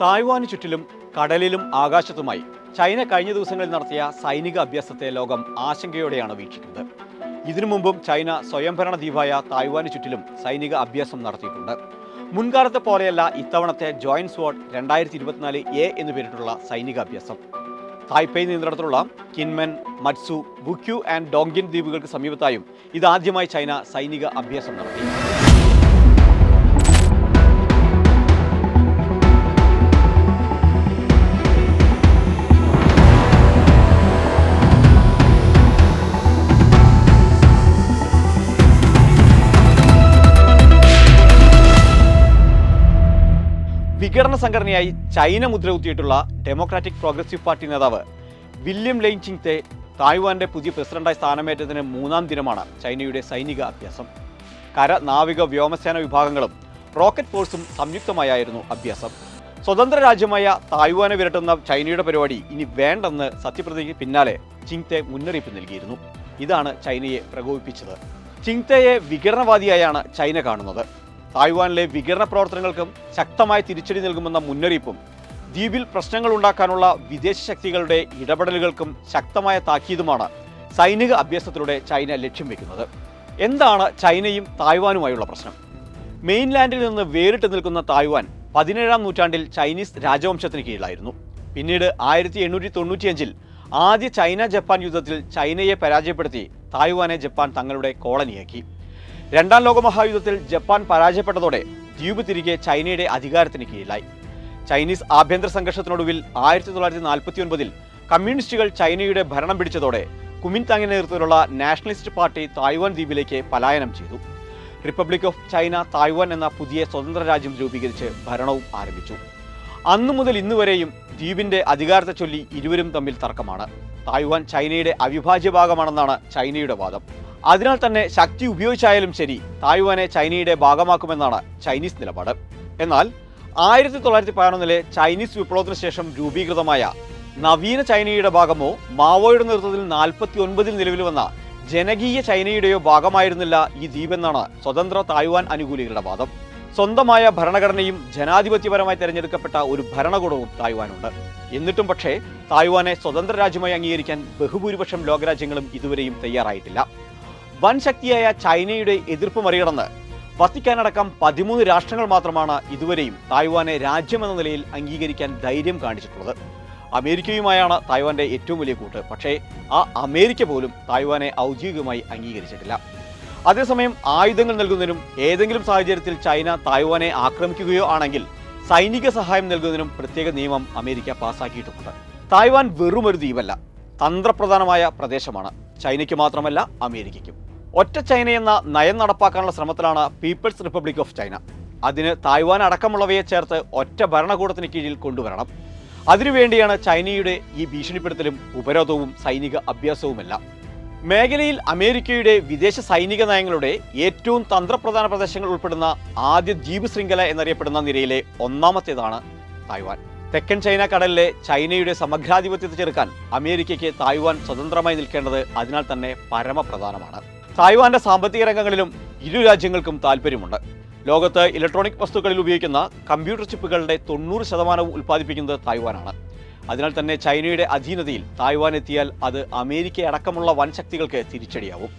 Taiwan ചുറ്റിലും കടലിലും ആകാശത്തുമായി China കഴിഞ്ഞ ദിവസങ്ങളിൽ നടത്തിയ സൈനിക അഭ്യാസത്തെ ലോകം ആശങ്കയോടെയാണ് വീക്ഷിക്കുന്നത്. ഇതിനു മുമ്പും ചൈന സ്വയംഭരണ ദ്വീപായ തായ്വാന് ചുറ്റിലും സൈനിക അഭ്യാസം നടത്തിയിട്ടുണ്ട്. മുൻകാലത്തെ പോലെയല്ല ഇത്തവണത്തെ ജോയിന്റ് സ്വാഡ് രണ്ടായിരത്തി ഇരുപത്തിനാല് എ എന്ന് പേരിട്ടുള്ള സൈനിക അഭ്യാസം. തായ്പേയ് നിയന്ത്രണത്തിലുള്ള കിൻമെൻ മത്സു ബുക്യു ആൻഡ് ഡോങ്കിൻ ദ്വീപുകൾക്ക് സമീപത്തായും ഇതാദ്യമായി ചൈന സൈനിക അഭ്യാസം നടത്തി. വിഘടന സംഘടനയായി ചൈന മുദ്രകുത്തിയിട്ടുള്ള ഡെമോക്രാറ്റിക് പ്രോഗ്രസീവ് പാർട്ടി നേതാവ് വില്യം ലെയിൻ ചിങ്തെ തായ്വാന്റെ പുതിയ പ്രസിഡന്റായി സ്ഥാനമേറ്റതിന് മൂന്നാം ദിനമാണ് ചൈനയുടെ സൈനിക അഭ്യാസം. കര നാവിക വ്യോമസേന വിഭാഗങ്ങളും റോക്കറ്റ് ഫോഴ്സും സംയുക്തമായായിരുന്നു അഭ്യാസം. സ്വതന്ത്ര രാജ്യമായ തായ്വാനെ വിരട്ടുന്ന ചൈനയുടെ പരിപാടി ഇനി വേണ്ടെന്ന് സത്യപ്രതിജ്ഞയ്ക്ക് പിന്നാലെ ചിങ്തെ മുന്നറിയിപ്പ് നൽകിയിരുന്നു. ഇതാണ് ചൈനയെ പ്രകോപിപ്പിച്ചത്. ചിങ്തയെ വിഘടനവാദിയായാണ് ചൈന കാണുന്നത്. തായ്വാനിലെ വികിരണ പ്രവർത്തനങ്ങൾക്കും ശക്തമായ തിരിച്ചടി നൽകുമെന്ന മുന്നറിയിപ്പും ദ്വീപിൽ പ്രശ്നങ്ങൾ ഉണ്ടാക്കാനുള്ള വിദേശ ശക്തികളുടെ ഇടപെടലുകൾക്കും ശക്തമായ താക്കീതുമാണ് സൈനിക അഭ്യാസത്തിലൂടെ ചൈന ലക്ഷ്യം വെക്കുന്നത്. എന്താണ് ചൈനയും തായ്വാനുമായുള്ള പ്രശ്നം? മെയിൻലാൻഡിൽ നിന്ന് വേറിട്ട് നിൽക്കുന്ന തായ്വാൻ പതിനേഴാം നൂറ്റാണ്ടിൽ ചൈനീസ് രാജവംശത്തിന് കീഴിലായിരുന്നു. പിന്നീട് ആയിരത്തി എണ്ണൂറ്റി തൊണ്ണൂറ്റിയഞ്ചിൽ ആദ്യ ചൈന ജപ്പാൻ യുദ്ധത്തിൽ ചൈനയെ പരാജയപ്പെടുത്തി തായ്വാനെ ജപ്പാൻ തങ്ങളുടെ കോളനിയാക്കി. രണ്ടാം ലോകമഹായുദ്ധത്തിൽ ജപ്പാൻ പരാജയപ്പെട്ടതോടെ ദ്വീപ് തിരികെ ചൈനയുടെ അധികാരത്തിന് കീഴിലായി. ചൈനീസ് ആഭ്യന്തര സംഘർഷത്തിനൊടുവിൽ ആയിരത്തി തൊള്ളായിരത്തി നാൽപ്പത്തി ഒൻപതിൽ കമ്മ്യൂണിസ്റ്റുകൾ ചൈനയുടെ ഭരണം പിടിച്ചതോടെ കുമിൻ കുമിൻതാങ്ങിന്റെ നേതൃത്വത്തിലുള്ള നാഷണലിസ്റ്റ് പാർട്ടി തായ്വാൻ ദ്വീപിലേക്ക് പലായനം ചെയ്തു. റിപ്പബ്ലിക് ഓഫ് ചൈന തായ്വാൻ എന്ന പുതിയ സ്വതന്ത്ര രാജ്യം രൂപീകരിച്ച് ഭരണവും ആരംഭിച്ചു. അന്നു മുതൽ ഇന്നുവരെയും ദ്വീപിന്റെ അധികാരത്തെ ചൊല്ലി ഇരുവരും തമ്മിൽ തർക്കമാണ്. തായ്വാൻ ചൈനയുടെ അവിഭാജ്യ ഭാഗമാണെന്നാണ് ചൈനയുടെ വാദം. അതിനാൽ തന്നെ ശക്തി ഉപയോഗിച്ചായാലും ശരി തായ്വാനെ ചൈനയുടെ ഭാഗമാക്കുമെന്നാണ് ചൈനീസ് നിലപാട്. എന്നാൽ ആയിരത്തി തൊള്ളായിരത്തി പതിനൊന്നിലെ ചൈനീസ് വിപ്ലവത്തിന് ശേഷം രൂപീകൃതമായ നവീന ചൈനയുടെ ഭാഗമോ മാവോയുടെ നേതൃത്വത്തിൽ നാൽപ്പത്തി ഒൻപതിൽ നിലവിൽ വന്ന ജനകീയ ചൈനയുടെയോ ഭാഗമായിരുന്നില്ല ഈ ദ്വീപെന്നാണ് സ്വതന്ത്ര തായ്വാൻ അനുകൂലികളുടെ വാദം. സ്വന്തമായ ഭരണഘടനയും ജനാധിപത്യപരമായി തിരഞ്ഞെടുക്കപ്പെട്ട ഒരു ഭരണകൂടവും തായ്വാനുണ്ട്. എന്നിട്ടും പക്ഷേ തായ്വാനെ സ്വതന്ത്ര രാജ്യമായി അംഗീകരിക്കാൻ ബഹുഭൂരിപക്ഷം ലോകരാജ്യങ്ങളും ഇതുവരെയും തയ്യാറായിട്ടില്ല. വൻ ശക്തിയായ ചൈനയുടെ എതിർപ്പ് മറികടന്ന് വത്തിക്കാനടക്കം പതിമൂന്ന് രാഷ്ട്രങ്ങൾ മാത്രമാണ് ഇതുവരെയും തായ്വാനെ രാജ്യമെന്ന നിലയിൽ അംഗീകരിക്കാൻ ധൈര്യം കാണിച്ചിട്ടുള്ളത്. അമേരിക്കയുമായാണ് തായ്വാന്റെ ഏറ്റവും വലിയ കൂട്ട്. പക്ഷേ ആ അമേരിക്ക പോലും തായ്വാനെ ഔദ്യോഗികമായി അംഗീകരിച്ചിട്ടില്ല. അതേസമയം ആയുധങ്ങൾ നൽകുന്നതിനും ഏതെങ്കിലും സാഹചര്യത്തിൽ ചൈന തായ്വാനെ ആക്രമിക്കുകയോ ആണെങ്കിൽ സൈനിക സഹായം നൽകുന്നതിനും പ്രത്യേക നിയമം അമേരിക്ക പാസാക്കിയിട്ടുമുണ്ട്. തായ്വാൻ വെറുമൊരു ദ്വീപല്ല തന്ത്രപ്രധാനമായ പ്രദേശമാണ്. ചൈനയ്ക്ക് മാത്രമല്ല അമേരിക്കയ്ക്കും. ഒറ്റ ചൈന എന്ന നയം നടപ്പാക്കാനുള്ള ശ്രമത്തിലാണ് പീപ്പിൾസ് റിപ്പബ്ലിക് ഓഫ് ചൈന. അതിന് തായ്വാൻ അടക്കമുള്ളവയെ ചേർത്ത് ഒറ്റ ഭരണകൂടത്തിന് കീഴിൽ കൊണ്ടുവരണം. അതിനുവേണ്ടിയാണ് ചൈനയുടെ ഈ ഭീഷണിപ്പെടുത്തലും ഉപരോധവും സൈനിക അഭ്യാസവുമെല്ലാം. മേഖലയിൽ അമേരിക്കയുടെ വിദേശ സൈനിക നയങ്ങളുടെ ഏറ്റവും തന്ത്രപ്രധാന പ്രദേശങ്ങൾ ഉൾപ്പെടുന്ന ആദ്യ ദ്വീപ് ശൃംഖല എന്നറിയപ്പെടുന്ന നിരയിലെ ഒന്നാമത്തേതാണ് തായ്വാൻ. തെക്കൻ ചൈന കടലിലെ ചൈനയുടെ സമഗ്രാധിപത്യത്തെ ചെറുക്കാൻ അമേരിക്കയ്ക്ക് തായ്വാൻ സ്വതന്ത്രമായി നിൽക്കേണ്ടത് അതിനാൽ തന്നെ പരമപ്രധാനമാണ്. തായ്വാന്റെ സാമ്പത്തിക രംഗങ്ങളിലും ഇരു രാജ്യങ്ങൾക്കും താല്പര്യമുണ്ട്. ലോകത്ത് ഇലക്ട്രോണിക് വസ്തുക്കളിൽ ഉപയോഗിക്കുന്ന കമ്പ്യൂട്ടർ ചിപ്പുകളുടെ തൊണ്ണൂറ് ശതമാനവും ഉൽപ്പാദിപ്പിക്കുന്നത് തായ്വാനാണ്. അതിനാൽ തന്നെ ചൈനയുടെ അധീനതയിൽ തായ്വാൻ എത്തിയാൽ അത് അമേരിക്ക അടക്കമുള്ള വൻ ശക്തികൾക്ക് തിരിച്ചടിയാവും.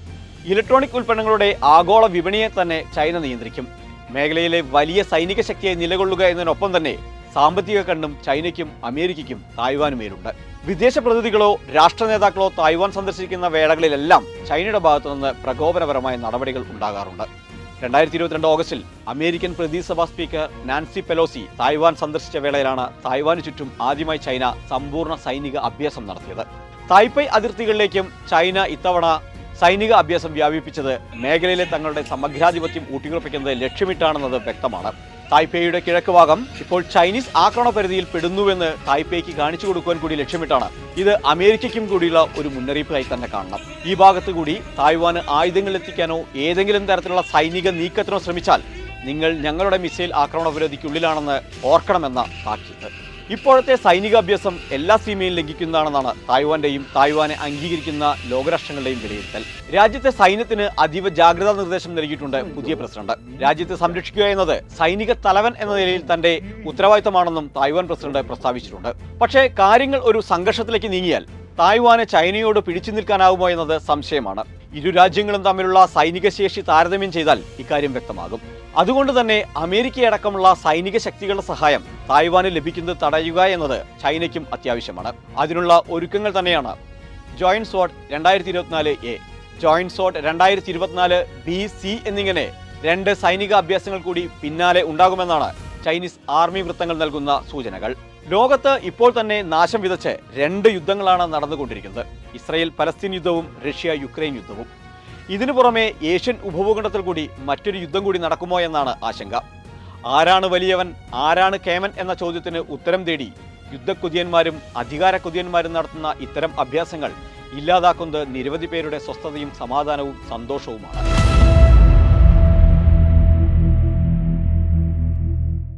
ഇലക്ട്രോണിക് ഉൽപ്പന്നങ്ങളുടെ ആഗോള വിപണിയെ തന്നെ ചൈന നിയന്ത്രിക്കും. മേഖലയിലെ വലിയ സൈനിക ശക്തിയെ നിലകൊള്ളുക എന്നതിനൊപ്പം തന്നെ സാമ്പത്തിക കണ്ണും ചൈനയ്ക്കും അമേരിക്കയ്ക്കും തായ്വാനുമേലുണ്ട് വിദേശ പ്രതിനിധികളോ രാഷ്ട്ര നേതാക്കളോ തായ്വാൻ സന്ദർശിക്കുന്ന വേളകളിലെല്ലാം ചൈനയുടെ ഭാഗത്തു നിന്ന് പ്രകോപനപരമായ നടപടികൾ ഉണ്ടാകാറുണ്ട്. രണ്ടായിരത്തി ഇരുപത്തിരണ്ട് ഓഗസ്റ്റിൽ അമേരിക്കൻ പ്രതിസഭാ സ്പീക്കർ നാൻസി പെലോസി തായ്വാൻ സന്ദർശിച്ച വേളയിലാണ് തായ്വാന് ചുറ്റും ആദ്യമായി ചൈന സമ്പൂർണ സൈനിക അഭ്യാസം നടത്തിയത്. തായ്പൈ അതിർത്തികളിലേക്കും ചൈന ഇത്തവണ സൈനിക അഭ്യാസം വ്യാപിപ്പിച്ചത് മേഖലയിലെ തങ്ങളുടെ സമഗ്രാധിപത്യം ഊട്ടിയുറപ്പിക്കുന്നത് ലക്ഷ്യമിട്ടാണെന്നത് വ്യക്തമാണ്. തായ്പേയുടെ കിഴക്ക് ഭാഗം ഇപ്പോൾ ചൈനീസ് ആക്രമണ പരിധിയിൽ പെടുന്നുവെന്ന് തായ്പേയ്ക്ക് കാണിച്ചു കൊടുക്കുവാൻ കൂടി ലക്ഷ്യമിട്ടാണ്. ഇത് അമേരിക്കയ്ക്കും കൂടിയുള്ള ഒരു മുന്നറിയിപ്പായി തന്നെ കാണണം. ഈ ഭാഗത്ത് കൂടി തായ്വാന് ആയുധങ്ങൾ എത്തിക്കാനോ ഏതെങ്കിലും തരത്തിലുള്ള സൈനിക നീക്കത്തിനോ ശ്രമിച്ചാൽ നിങ്ങൾ ഞങ്ങളുടെ മിസൈൽ ആക്രമണ പരിധിക്കുള്ളിലാണെന്ന് ഓർക്കണമെന്ന താക്കീത് ഇപ്പോഴത്തെ സൈനികാഭ്യാസം എല്ലാ സീമയും ലംഘിക്കുന്നതാണെന്നാണ് തായ്വാന്റെയും തായ്വാനെ അംഗീകരിക്കുന്ന ലോകരാഷ്ട്രങ്ങളുടെയും വിലയിരുത്തൽ. രാജ്യത്തെ സൈന്യത്തിന് അതീവ ജാഗ്രതാ നിർദ്ദേശം നൽകിയിട്ടുണ്ട് പുതിയ പ്രസിഡന്റ്. രാജ്യത്തെ സംരക്ഷിക്കുക എന്നത് സൈനിക തലവൻ എന്ന നിലയിൽ തന്റെ ഉത്തരവാദിത്തമാണെന്നും തായ്വാൻ പ്രസിഡന്റ് പ്രസ്താവിച്ചിട്ടുണ്ട്. പക്ഷേ കാര്യങ്ങൾ ഒരു സംഘർഷത്തിലേക്ക് നീങ്ങിയാൽ തായ്വാന് ചൈനയോട് പിടിച്ചു നിൽക്കാനാവുമോ എന്നത് സംശയമാണ്. ഇരു രാജ്യങ്ങളും തമ്മിലുള്ള സൈനിക ശേഷി താരതമ്യം ചെയ്താൽ ഇക്കാര്യം വ്യക്തമാകും. അതുകൊണ്ട് തന്നെ അമേരിക്കയടക്കമുള്ള സൈനിക ശക്തികളുടെ സഹായം തായ്വാന് ലഭിക്കുന്നത് തടയുക എന്നത് ചൈനയ്ക്കും അത്യാവശ്യമാണ്. അതിനുള്ള ഒരുക്കങ്ങൾ തന്നെയാണ് ജോയിന്റ് സോട്ട് രണ്ടായിരത്തി ഇരുപത്തിനാല് എ. ജോയിന്റ് സോട്ട് രണ്ടായിരത്തി ഇരുപത്തിനാല് ബി സി എന്നിങ്ങനെ രണ്ട് സൈനിക അഭ്യാസങ്ങൾ കൂടി പിന്നാലെ ഉണ്ടാകുമെന്നാണ് ചൈനീസ് ആർമി വൃത്തങ്ങൾ നൽകുന്ന സൂചനകൾ. ലോകത്ത് ഇപ്പോൾ തന്നെ നാശം വിതച്ച് രണ്ട് യുദ്ധങ്ങളാണ് നടന്നുകൊണ്ടിരിക്കുന്നത്. ഇസ്രയേൽ പലസ്തീൻ യുദ്ധവും റഷ്യ യുക്രൈൻ യുദ്ധവും. ഇതിനു പുറമെ ഏഷ്യൻ ഉപഭൂഖണ്ഡത്തിൽ കൂടി മറ്റൊരു യുദ്ധം കൂടി നടക്കുമോ എന്നാണ് ആശങ്ക. ആരാണ് വലിയവൻ ആരാണ് കേമൻ എന്ന ചോദ്യത്തിന് ഉത്തരം തേടി യുദ്ധക്കുതിയന്മാരും അധികാര കുതിയന്മാരും നടത്തുന്ന ഇത്തരം അഭ്യാസങ്ങൾ ഇല്ലാതാക്കുന്നത് നിരവധി പേരുടെ സ്വസ്ഥതയും സമാധാനവും സന്തോഷവുമാണ്.